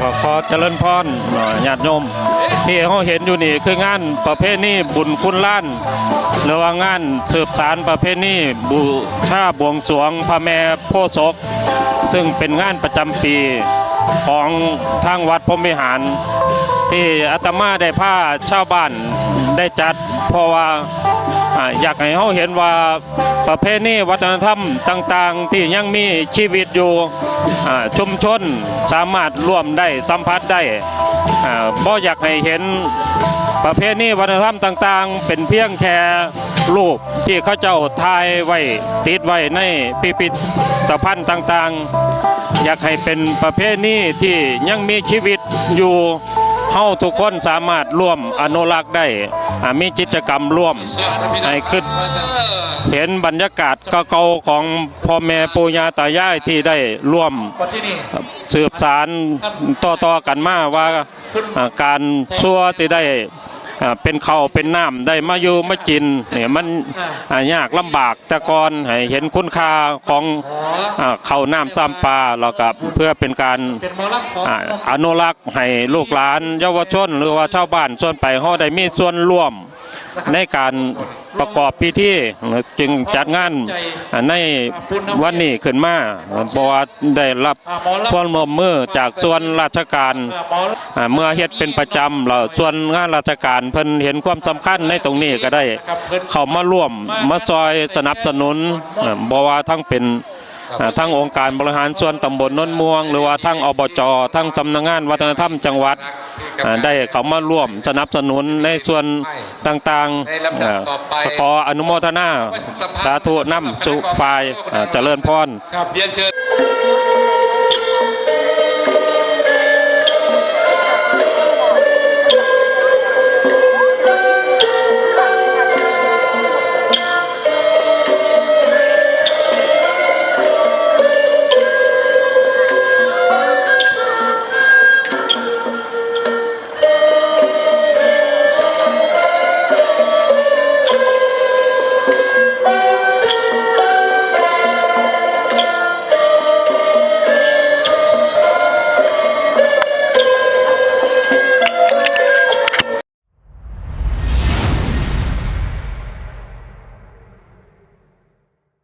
ขอขอเจริญพรเอ่อญาติโยมที่เขาเห็นอยู่นี่คืองานประเภทนี้บุญคุณล้านหรือว่างานสืบสารประเภทนี้บูชาบวงสรวงพระแม่โพศกซึ่งเป็นงานประจำปีของทางวัดพรมิหาร ที่อาตมาได้พาชาวบ้านได้จัด เพราะว่าอยากให้เขาเห็นว่าประเพณีวัฒนธรรมต่างๆ ที่ยังมีชีวิตอยู่ชุมชนสามารถร่วมได้สัมผัสได้อ่าบ่อยากให้เห็นประเพณีวัฒนธรรมต่างๆ เป็นเพียงแค่รูปที่เขาเจ้าถ่ายไว้ติดไว้ในพิพิธภัณฑ์ต่างๆ อยากให้เป็นประเพณีที่ยังมีชีวิตอยู่ เฮาทุกคนสามารถร่วมอนุรักษ์ได้มีกิจกรรมร่วมให้ขึ้นเห็นบรรยากาศกเก่าของพ่อแม่ปู่ย่าตายายที่ได้ร่วมสืบสารต่อๆกันมาว่าอ่าการชั่วจะได้ อ่าเป็นเขาวเป็นน้ำได้มาอยู่มากินเนี่ยมันอ่ายากลำบากแต่ก่อนให้เห็นคุณค่าของอ่าข้าวน้ำซ้ำปลาแล้วก็เพื่อเป็นการ เป็นหมอลำขอ อ่าอนุรักษ์ให้ลูกหลานเยาวชน หรือว่าชาวบ้านส่วนไปเฮาได้มีส่วนร่วม ในการประกอบพิธีจึงจัดงานในวันนี้ขึ้นมาเพราะว่าได้รับความร่วมมือจากส่วนราชการเมื่อเฮ็ดเป็นประจำแล้วส่วนงานราชการเพิ่นเห็นความสำคัญในตรงนี้ก็ได้ เข้ามาร่วมมาซอยสนับสนุนอ่าบ่ว่าทั้งเป็นทั้งองค์การบริหารส่วนตำบลนนม่วง หรือว่าทั้งอบจทั้งสำนักงานวัฒนธรรมจังหวัด ได้เข้ามาร่วมสนับสนุนในส่วนต่างๆอ่าขออนุโมทนาสาธุนำสุฝ่ายอ่าเจริญพรครับเรียนเชิญ